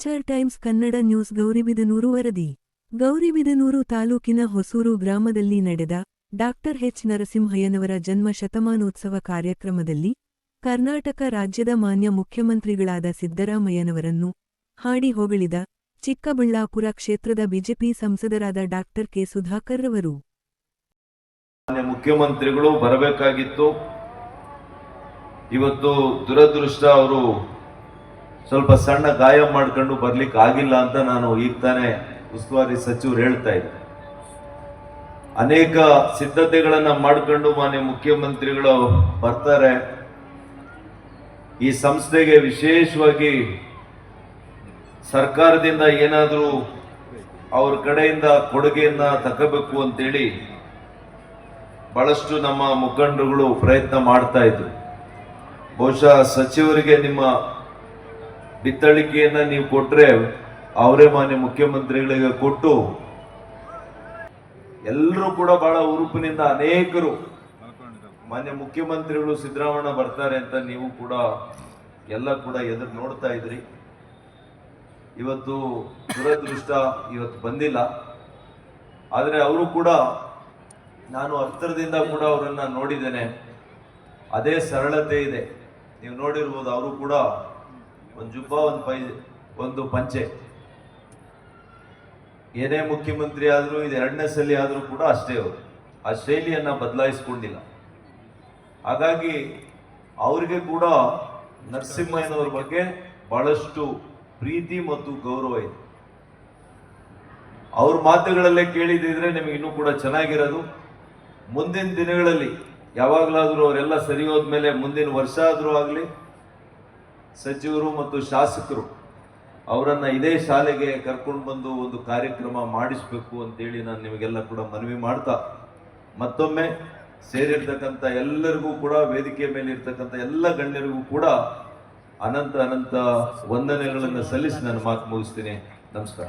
Times Kannada news Gauribidanur ವರದಿ. ಗೌರಿಬಿದನೂರು ತಾಲೂಕಿನ ಹೊಸೂರು ಗ್ರಾಮದಲ್ಲಿ ನಡೆದ ಡಾಕ್ಟರ್ ಎಚ್ ನರಸಿಂಹಯ್ಯನವರ ಜನ್ಮ ಶತಮಾನೋತ್ಸವ ಕಾರ್ಯಕ್ರಮದಲ್ಲಿ ಕರ್ನಾಟಕ ರಾಜ್ಯದ ಮಾನ್ಯ ಮುಖ್ಯಮಂತ್ರಿಗಳಾದ ಸಿದ್ದರಾಮಯ್ಯನವರನ್ನು ಹಾಡಿ ಹೊಗಳಿದ ಚಿಕ್ಕಬಳ್ಳಾಪುರ ಕ್ಷೇತ್ರದ ಬಿಜೆಪಿ ಸಂಸದರಾದ ಡಾಕ್ಟರ್ ಕೆ ಸುಧಾಕರ್ ರವರು. ಮುಖ್ಯಮಂತ್ರಿಗಳು ಬರಬೇಕಾಗಿತ್ತು. ಇವತ್ತು ದುರದೃಷ್ಟ ಅವರು ಸ್ವಲ್ಪ ಸಣ್ಣ ಗಾಯ ಮಾಡ್ಕೊಂಡು ಬರ್ಲಿಕ್ಕೆ ಆಗಿಲ್ಲ ಅಂತ ನಾನು ಈಗ ತಾನೇ ಉಸ್ತುವಾರಿ ಸಚಿವರು ಹೇಳ್ತಾ ಇದ್ದೆ. ಅನೇಕ ಸಿದ್ಧತೆಗಳನ್ನ ಮಾಡ್ಕೊಂಡು ಮಾನ್ಯ ಮುಖ್ಯಮಂತ್ರಿಗಳು ಬರ್ತಾರೆ. ಈ ಸಂಸ್ಥೆಗೆ ವಿಶೇಷವಾಗಿ ಸರ್ಕಾರದಿಂದ ಏನಾದರೂ ಅವ್ರ ಕಡೆಯಿಂದ ಕೊಡುಗೆಯನ್ನ ತಗೋಬೇಕು ಅಂತೇಳಿ ಬಹಳಷ್ಟು ನಮ್ಮ ಮುಖಂಡರುಗಳು ಪ್ರಯತ್ನ ಮಾಡ್ತಾ ಇದ್ರು. ಬಹುಶಃ ಸಚಿವರಿಗೆ ನಿಮ್ಮ ಬಿತ್ತಳಿಕೆಯನ್ನ ನೀವು ಕೊಟ್ರೆ ಅವರೇ ಮಾನ್ಯ ಮುಖ್ಯಮಂತ್ರಿಗಳಿಗೆ ಕೊಟ್ಟು ಎಲ್ಲರೂ ಕೂಡ ಬಹಳ ಉರುಪಿನಿಂದ ಅನೇಕರು ಮಾನ್ಯ ಮುಖ್ಯಮಂತ್ರಿಗಳು ಸಿದ್ದರಾಮಯ್ಯ ಬರ್ತಾರೆ ಅಂತ ನೀವು ಕೂಡ ಎಲ್ಲ ಕೂಡ ಎದುರು ನೋಡ್ತಾ ಇದ್ರಿ. ಇವತ್ತು ದುರದೃಷ್ಟ ಇವತ್ತು ಬಂದಿಲ್ಲ. ಆದರೆ ಅವರು ಕೂಡ ನಾನು ಹತ್ತಿರದಿಂದ ಕೂಡ ಅವರನ್ನು ನೋಡಿದ್ದೇನೆ. ಅದೇ ಸರಳತೆ ಇದೆ. ನೀವು ನೋಡಿರ್ಬೋದು ಅವರು ಕೂಡ ಒಂದು ಜುಬ್ಬ ಒಂದು ಪೈ ಒಂದು ಪಂಚೆ. ಏನೇ ಮುಖ್ಯಮಂತ್ರಿ ಆದರೂ, ಇದು ಎರಡನೇ ಸಲ ಆದರೂ ಕೂಡ ಅಷ್ಟೇ ಅವರು. ಆ ಶೈಲಿಯನ್ನು ಬದಲಾಯಿಸ್ಕೊಂಡಿಲ್ಲ. ಹಾಗಾಗಿ ಅವರಿಗೆ ಕೂಡ ನರಸಿಂಹಯ್ಯನವ್ರ ಬಗ್ಗೆ ಬಹಳಷ್ಟು ಪ್ರೀತಿ ಮತ್ತು ಗೌರವ ಇದೆ. ಅವ್ರ ಮಾತುಗಳಲ್ಲೇ ಕೇಳಿದಿದ್ರೆ ನಿಮಗೆ ಇನ್ನೂ ಕೂಡ ಚೆನ್ನಾಗಿರೋದು. ಮುಂದಿನ ದಿನಗಳಲ್ಲಿ ಯಾವಾಗಲಾದರೂ ಅವರೆಲ್ಲ ಸರಿ ಹೋದ್ಮೇಲೆ ಮುಂದಿನ ವರ್ಷ ಆದರೂ ಆಗಲಿ ಸಚಿವರು ಮತ್ತು ಶಾಸಕರು ಅವರನ್ನು ಇದೇ ಶಾಲೆಗೆ ಕರ್ಕೊಂಡು ಬಂದು ಒಂದು ಕಾರ್ಯಕ್ರಮ ಮಾಡಿಸಬೇಕು ಅಂತೇಳಿ ನಾನು ನಿಮಗೆಲ್ಲ ಕೂಡ ಮನವಿ ಮಾಡ್ತಾ, ಮತ್ತೊಮ್ಮೆ ಸೇರಿರ್ತಕ್ಕಂಥ ಎಲ್ಲರಿಗೂ ಕೂಡ, ವೇದಿಕೆ ಮೇಲೆ ಇರ್ತಕ್ಕಂಥ ಎಲ್ಲ ಗಣ್ಯರಿಗೂ ಕೂಡ ಅನಂತ ಅನಂತ ವಂದನೆಗಳನ್ನು ಸಲ್ಲಿಸಿ ನಾನು ಮಾತು ಮುಗಿಸ್ತೀನಿ. ನಮಸ್ಕಾರ.